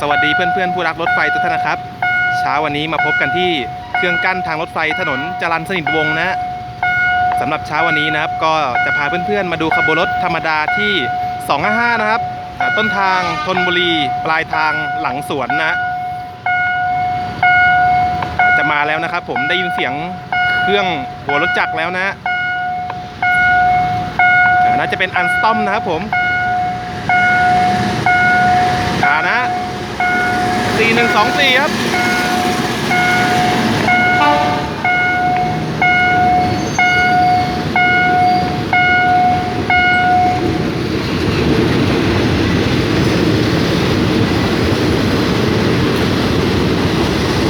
สวัสดีเพื่อนๆผู้รักรถไฟทุกท่านนะครับ เช้าวันนี้มาพบกันที่เครื่องกั้นทางรถไฟถนนจรัญสนิทวงศ์นะสำหรับเช้าวันนี้นะครับ ก็จะพาเพื่อนๆมาดูขบวนรถธรรมดาที่ 255 นะครับ ต้นทางธนบุรี ปลายทางหลังสวนนะ จะมาแล้วนะครับ ผมได้ยินเสียงเครื่องหัวรถจักรแล้วนะน่าจะเป็นอันสตอมนะครับผมอ่านะ 4124ครับ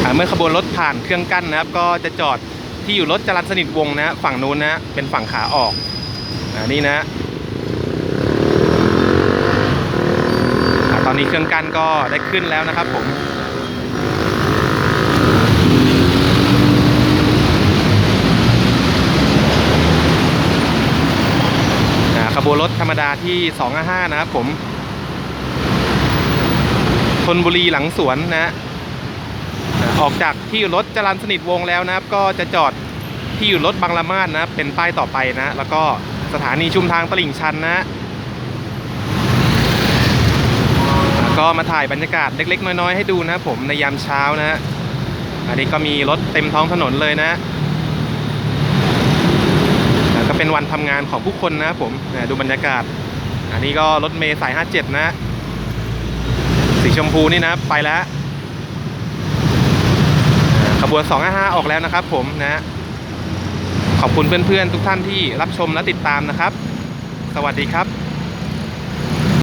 อ่าเมื่อขบวนรถผ่านเครื่องกั้นนะครับ ก็จะจอดที่อยู่รถจรัญสนิทวงนะ ฝั่งนู้นนะฮะเป็นฝั่งขาออกอ่านี่นะ อนนี้เครื่องกั้นก็ได้ขึ้นแล้วนะครับผมขบวนรถธรรมดาที่ 255 นะครับผมธนบุรีหลังสวนนะ ออกจากที่อยู่รถจรันสนิทวงแล้วนะครับ ก็จะจอดที่อยู่รถบางละมาดนะ เป็นป้ายต่อไปนะ แล้วก็สถานีชุมทางตลิ่งชันนะแล้ว ก็มาถ่ายบรรยากาศเล็ก ๆ น้อยๆให้ดูนะผมในยามเช้านะฮะอันนี้ก็มีรถเต็มท้องถนนเลยนะก็เป็นวันทำงานของผู้คนนะผมดูบรรยากาศ อันนี้ก็รถเมย์สาย 57 นะ สีชมพูนี่นะไปแล้วขบวน 255 ออกแล้วนะครับผมนะขอบคุณเพื่อนๆทุกท่านที่รับชมและติดตามนะครับ สวัสดีครับ